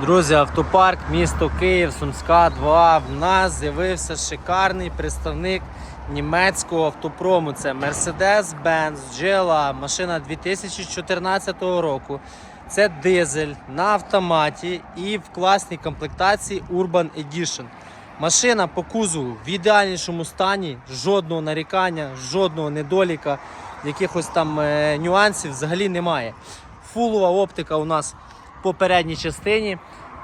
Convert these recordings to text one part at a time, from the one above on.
Друзі, автопарк, місто Київ, Сумська 2. В нас з'явився шикарний представник німецького автопрому. Це Mercedes-Benz GLA, машина 2014 року. Це дизель на автоматі і в класній комплектації Urban Edition. Машина по кузову в ідеальнішому стані, жодного нарікання, жодного недоліка, якихось там е, нюансів взагалі немає. Фулова оптика у нас по передній частині.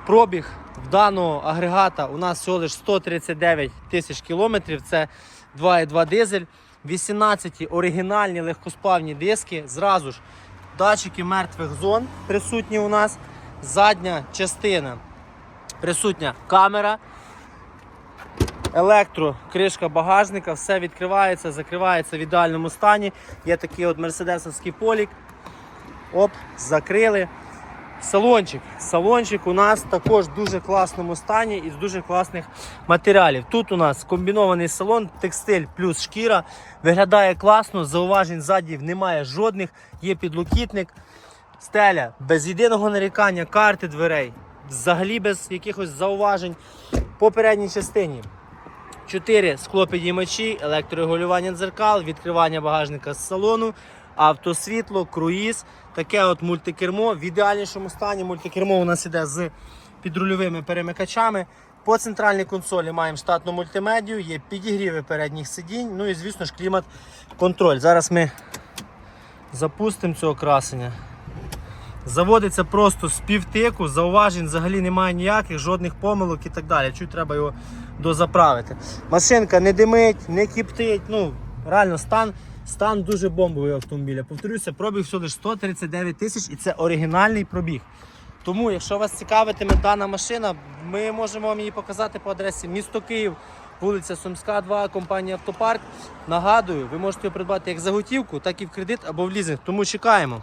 Пробіг в даного агрегата у нас всього лише 139 тисяч кілометрів. Це 2,2 дизель, 18 оригінальні легкосплавні диски. Зразу ж датчики мертвих зон присутні у нас. Задня частина присутня камера. Електро, кришка багажника, все відкривається, закривається в ідеальному стані. Є такий от мерседесовський полік. Оп, закрили. Салончик. Салончик у нас також в дуже класному стані і з дуже класних матеріалів. Тут у нас комбінований салон, текстиль плюс шкіра. Виглядає класно, зауважень ззаді немає жодних. Є підлокітник, стеля без єдиного нарікання, карти дверей. Взагалі без якихось зауважень. По передній частині 4 склопідіймачі, електрорегулювання дзеркал, відкривання багажника з салону, автосвітло, круїз, таке от мультикермо. В ідеальнішому стані мультикермо у нас іде з підрульовими перемикачами. По центральній консолі маємо штатну мультимедію, є підігріви передніх сидінь, ну і звісно ж клімат-контроль. Зараз ми запустимо цього красення. Заводиться просто з півтику, зауважень взагалі немає ніяких, жодних помилок і так далі. Чуть треба його дозаправити. Машинка не димить, не кіптить. Ну, реально, стан, стан дуже бомбовий автомобіля. Повторюся, пробіг всього лише 139 тисяч і це оригінальний пробіг. Тому, якщо вас цікавитиме дана машина, ми можемо вам її показати по адресі місто Київ, вулиця Сумська, 2, компанія Автопарк. Нагадую, ви можете її придбати як за готівку, так і в кредит або в лізинг. Тому чекаємо.